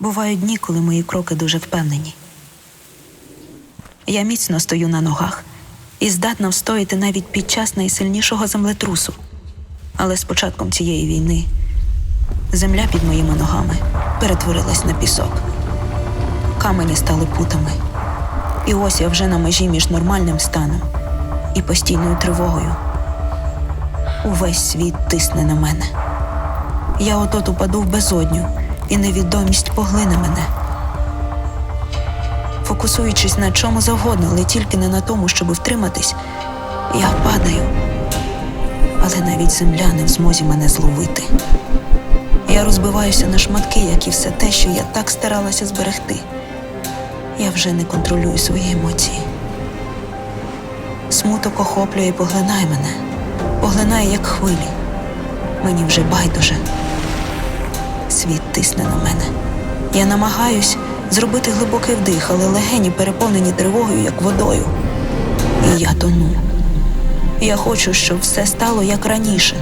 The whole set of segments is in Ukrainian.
Бувають дні, коли мої кроки дуже впевнені. Я міцно стою на ногах і здатна встояти навіть під час найсильнішого землетрусу. Але з початком цієї війни земля під моїми ногами перетворилась на пісок. Камені стали путами. І ось я вже на межі між нормальним станом і постійною тривогою. Увесь світ тисне на мене. Я отот упаду в безодню, і невідомість поглине мене. Фокусуючись на чому завгодно, але тільки не на тому, щоб втриматись, я падаю. Але навіть земля не в змозі мене зловити. Я розбиваюся на шматки, як і все те, що я так старалася зберегти. Я вже не контролюю свої емоції. Смуток охоплює і поглинає мене, поглинає як хвилі. Мені вже байдуже. Світ тисне на мене. Я намагаюсь зробити глибокий вдих, але легені переповнені тривогою, як водою. І я тону. Я хочу, щоб все стало як раніше,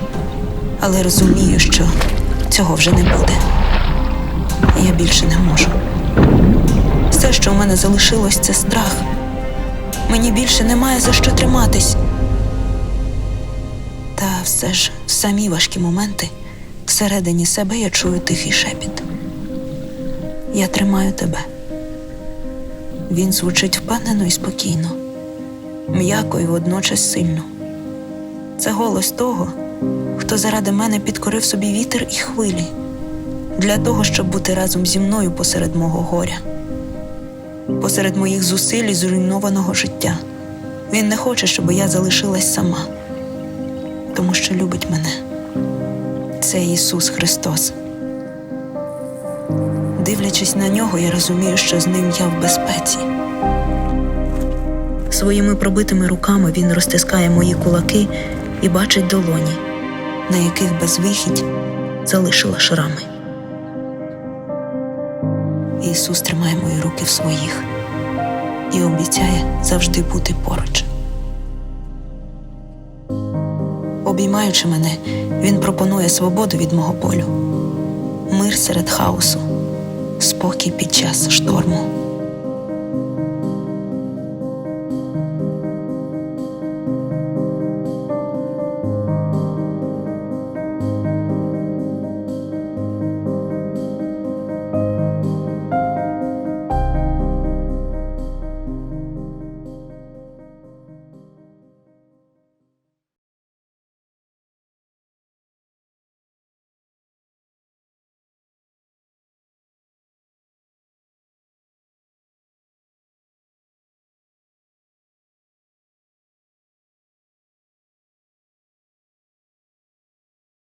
але розумію, що цього вже не буде. Я більше не можу. Все, що в мене залишилось, це страх. Мені більше немає за що триматись. Та все ж самі важкі моменти всередині себе я чую тихий шепіт. Я тримаю тебе. Він звучить впевнено і спокійно, м'яко і водночас сильно. Це голос того, хто заради мене підкорив собі вітер і хвилі, для того, щоб бути разом зі мною посеред мого горя, посеред моїх зусиль і зруйнованого життя. Він не хоче, щоб я залишилась сама, тому що любить мене. Це Ісус Христос. Дивлячись на нього, я розумію, що з ним я в безпеці. Своїми пробитими руками він розтискає мої кулаки і бачить долоні, на яких безвихідь залишила шрами. Ісус тримає мої руки в своїх і обіцяє завжди бути поруч. Обіймаючи мене, він пропонує свободу від мого болю, мир серед хаосу, спокій під час шторму.